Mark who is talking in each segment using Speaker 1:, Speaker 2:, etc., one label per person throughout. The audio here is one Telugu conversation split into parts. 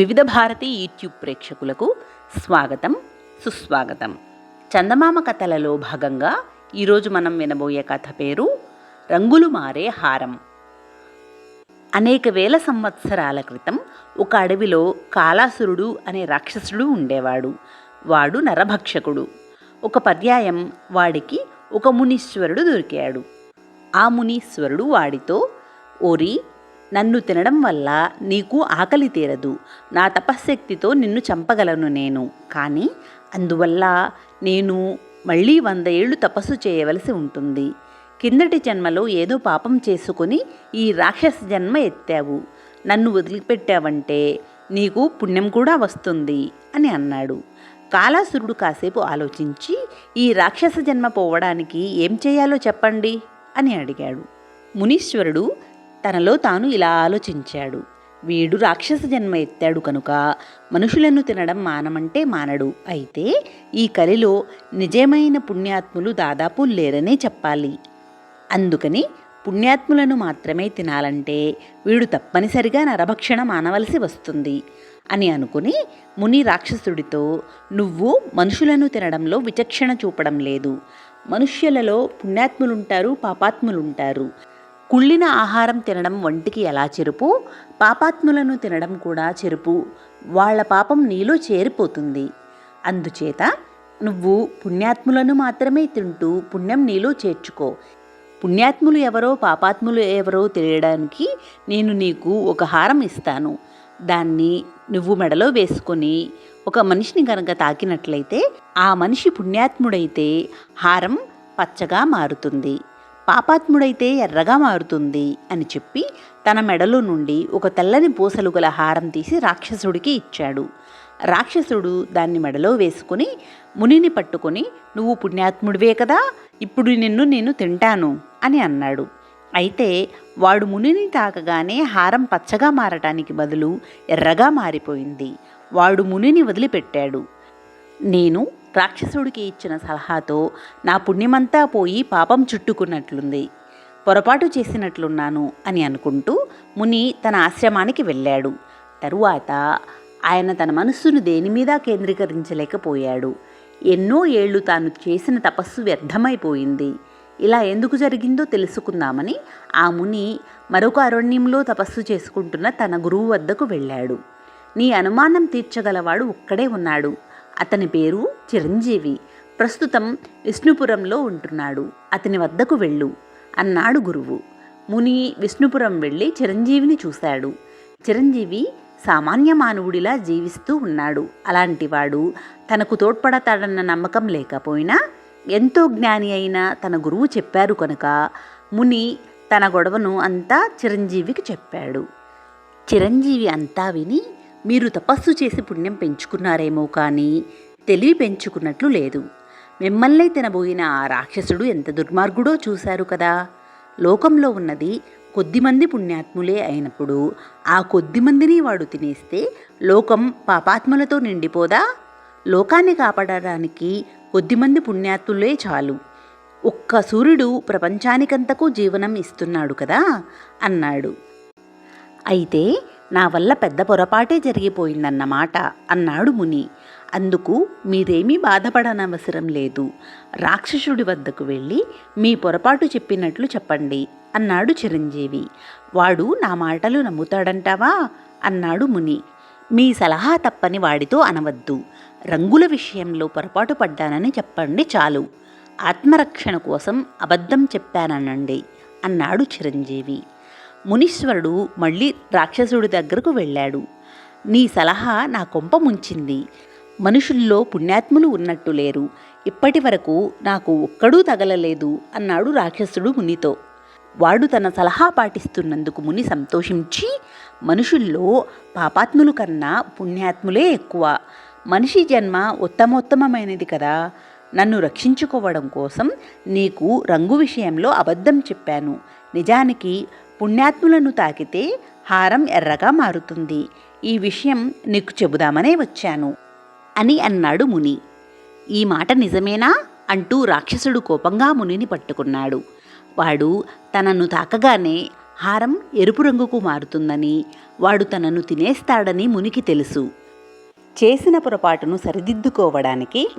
Speaker 1: వివిధ భారతి యూట్యూబ్ ప్రేక్షకులకు స్వాగతం సుస్వాగతం. చందమామ కథలలో భాగంగా ఈరోజు మనం వినబోయే కథ పేరు రంగులు మారే హారం. అనేక వేల సంవత్సరాల క్రితం ఒక అడవిలో కాలాసురుడు అనే రాక్షసుడు ఉండేవాడు. వాడు నరభక్షకుడు. ఒక పర్యాయం వాడికి ఒక మునీశ్వరుడు దొరికాడు. ఆ మునీశ్వరుడు వాడితో ఓరి నన్ను తినడం వల్ల నీకు ఆకలి తీరదు. నా తపశ్శక్తితో నిన్ను చంపగలను నేను. కానీ అందువల్ల నేను మళ్ళీ వంద ఏళ్ళు తపస్సు చేయవలసి ఉంటుంది. కిందటి జన్మలో ఏదో పాపం చేసుకొని ఈ రాక్షస జన్మ ఎత్తావు. నన్ను వదిలిపెట్టావంటే నీకు పుణ్యం కూడా వస్తుంది అని అన్నాడు. కాలాసురుడు కాసేపు ఆలోచించి ఈ రాక్షస జన్మ పోవడానికి ఏం చేయాలో చెప్పండి అని అడిగాడు. మునీశ్వరుడు తనలో తాను ఇలా ఆలోచించాడు. వీడు రాక్షస జన్మ ఎత్తాడు కనుక మనుషులను తినడం మానమంటే మానడు. అయితే ఈ కలిలో నిజమైన పుణ్యాత్ములు దాదాపు లేరనే చెప్పాలి. అందుకని పుణ్యాత్ములను మాత్రమే తినాలంటే వీడు తప్పనిసరిగా నరభక్షణ మానవలసి వస్తుంది అని అనుకుని ముని రాక్షసుడితో నువ్వు మనుషులను తినడంలో విచక్షణ చూపడం లేదు. మనుష్యులలో పుణ్యాత్ములుంటారు పాపాత్ములుంటారు. కుళ్ళిన ఆహారం తినడం వంటికి ఎలా చెరుపు? పాపాత్ములను తినడం కూడా చెరుపు. వాళ్ళ పాపం నీలో చేరిపోతుంది. అందుచేత నువ్వు పుణ్యాత్ములను మాత్రమే తింటూ పుణ్యం నీలో చేర్చుకో. పుణ్యాత్ములు ఎవరో పాపాత్ములు ఎవరో తెలియడానికి నేను నీకు ఒక హారం ఇస్తాను. దాన్ని నువ్వు మెడలో వేసుకొని ఒక మనిషిని కనుక తాకినట్లయితే ఆ మనిషి పుణ్యాత్ముడైతే హారం పచ్చగా మారుతుంది. పాపాత్ముడైతే ఎర్రగా మారుతుంది అని చెప్పి తన మెడలో నుండి ఒక తెల్లని పూసలు గల హారం తీసి రాక్షసుడికి ఇచ్చాడు. రాక్షసుడు దాన్ని మెడలో వేసుకుని మునిని పట్టుకొని నువ్వు పుణ్యాత్ముడివే కదా ఇప్పుడు నిన్ను నేను తింటాను అని అన్నాడు. అయితే వాడు మునిని తాకగానే హారం పచ్చగా మారటానికి బదులు ఎర్రగా మారిపోయింది. వాడు మునిని వదిలిపెట్టాడు. నేను రాక్షసుడికి ఇచ్చిన సలహాతో నా పుణ్యమంతా పోయి పాపం చుట్టుకున్నట్లుంది. పొరపాటు చేసినట్లున్నాను అని అనుకుంటూ ముని తన ఆశ్రమానికి వెళ్ళాడు. తరువాత ఆయన తన మనస్సును దేని మీద కేంద్రీకరించలేకపోయాడు. ఎన్నో ఏళ్ళు తాను చేసిన తపస్సు వ్యర్థమైపోయింది. ఇలా ఎందుకు జరిగిందో తెలుసుకుందామని ఆ ముని మరొక అరణ్యంలో తపస్సు చేసుకుంటున్న తన గురువు వద్దకు వెళ్ళాడు. నీ అనుమానం తీర్చగలవాడు ఒక్కడే ఉన్నాడు. అతని పేరు చిరంజీవి. ప్రస్తుతం విష్ణుపురంలో ఉంటున్నాడు. అతని వద్దకు వెళ్ళు అన్నాడు గురువు. ముని విష్ణుపురం వెళ్ళి చిరంజీవిని చూశాడు. చిరంజీవి సామాన్య మానవుడిలా జీవిస్తూ ఉన్నాడు. అలాంటివాడు తనకు తోడ్పడతాడన్న నమ్మకం లేకపోయినా ఎంతో జ్ఞాని అయిన తన గురువు చెప్పారు కనుక ముని తన గొడవను అంతా చిరంజీవికి చెప్పాడు. చిరంజీవి అంతా విని మీరు తపస్సు చేసి పుణ్యం పెంచుకున్నారేమో కానీ తెలివి పెంచుకున్నట్లు లేదు. మిమ్మల్ని తినబోయిన ఆ రాక్షసుడు ఎంత దుర్మార్గుడో చూశారు కదా. లోకంలో ఉన్నది కొద్దిమంది పుణ్యాత్ములే అయినప్పుడు ఆ కొద్దిమందిని వాడు తినేస్తే లోకం పాపాత్ములతో నిండిపోదా? లోకాన్ని కాపాడడానికి కొద్దిమంది పుణ్యాత్ములే చాలు. ఒక్క సూర్యుడు ప్రపంచానికంతకు జీవనం ఇస్తున్నాడు కదా అన్నాడు. అయితే నా వల్ల పెద్ద పొరపాటే జరిగిపోయిందన్నమాట అన్నాడు ముని. అందుకు మీరేమీ బాధపడనవసరం లేదు. రాక్షసుడి వద్దకు వెళ్ళి మీ పొరపాటు చెప్పినట్లు చెప్పండి అన్నాడు చిరంజీవి. వాడు నా మాటలు నమ్ముతాడంటావా? అన్నాడు ముని. మీ సలహా తప్పని వాడితో అనవద్దు. రంగుల విషయంలో పొరపాటు పడ్డానని చెప్పండి చాలు. ఆత్మరక్షణ కోసం అబద్ధం చెప్పాననండి అన్నాడు చిరంజీవి. మునీశ్వరుడు మళ్ళీ రాక్షసుడి దగ్గరకు వెళ్ళాడు. నీ సలహా నా కొంప ముంచింది. మనుషుల్లో పుణ్యాత్ములు ఉన్నట్టు లేరు. ఇప్పటి వరకు నాకు ఒక్కడూ తగలలేదు అన్నాడు రాక్షసుడు మునితో. వాడు తన సలహా పాటిస్తున్నందుకు ముని సంతోషించి మనుషుల్లో పాపాత్ములు కన్నా పుణ్యాత్ములే ఎక్కువ. మనిషి జన్మ ఉత్తమోత్తమమైనది కదా. నన్ను రక్షించుకోవడం కోసం నీకు రంగు విషయంలో అబద్ధం చెప్పాను. నిజానికి పుణ్యాత్ములను తాకితే హారం ఎర్రగా మారుతుంది. ఈ విషయం నీకు చెబుదామనే వచ్చాను. అని అన్నాడు ముని. ఈ మాట నిజమేనా? అంటూ రాక్షసుడు కోపంగా మునిని పట్టుకున్నాడు. వాడు తనను తాకగానే హారం ఎరుపు రంగుకు మారుతుందని వాడు తనను తినేస్తాడని మునికి తెలుసు. చేసిన పొరపాటును సరిదిద్దుకోవడానికి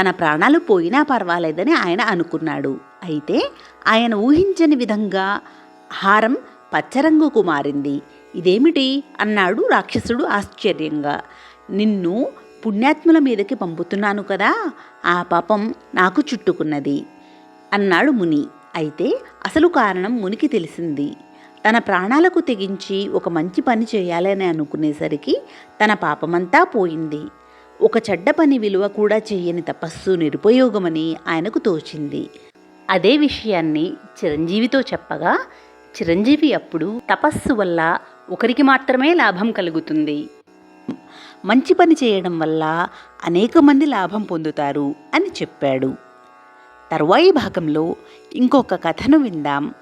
Speaker 1: తన ప్రాణాలు పోయినా పర్వాలేదని ఆయన అనుకున్నాడు. అయితే ఆయన ఊహించని విధంగా హారం పచ్చరంగుకు మారింది ఇదేమిటి? అన్నాడు రాక్షసుడు ఆశ్చర్యంగా. నిన్ను పుణ్యాత్ముల మీదకి పంపుతున్నాను కదా ఆ పాపం నాకు చుట్టుకున్నది అన్నాడు ముని. అయితే అసలు కారణం మునికి తెలిసింది. తన ప్రాణాలకు తెగించి ఒక మంచి పని చేయాలని అనుకునేసరికి తన పాపమంతా పోయింది. ఒక చెడ్డ పని విలువ కూడా చేయని తపస్సు నిరుపయోగమని ఆయనకు తోచింది. అదే విషయాన్ని చిరంజీవితో చెప్పగా చిరంజీవి అప్పుడు తపస్సు వల్ల ఒకరికి మాత్రమే లాభం కలుగుతుంది. మంచి పని చేయడం వల్ల అనేక మంది లాభం పొందుతారు అని చెప్పాడు. తర్వాయి భాగంలో ఇంకొక కథను విందాం.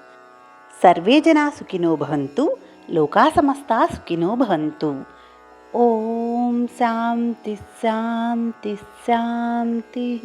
Speaker 1: సర్వే జనా సుఖినో భవంతు లోకా సమస్తా సుఖినో భవంతు. ఓం శాంతి శాంతి శాంతి.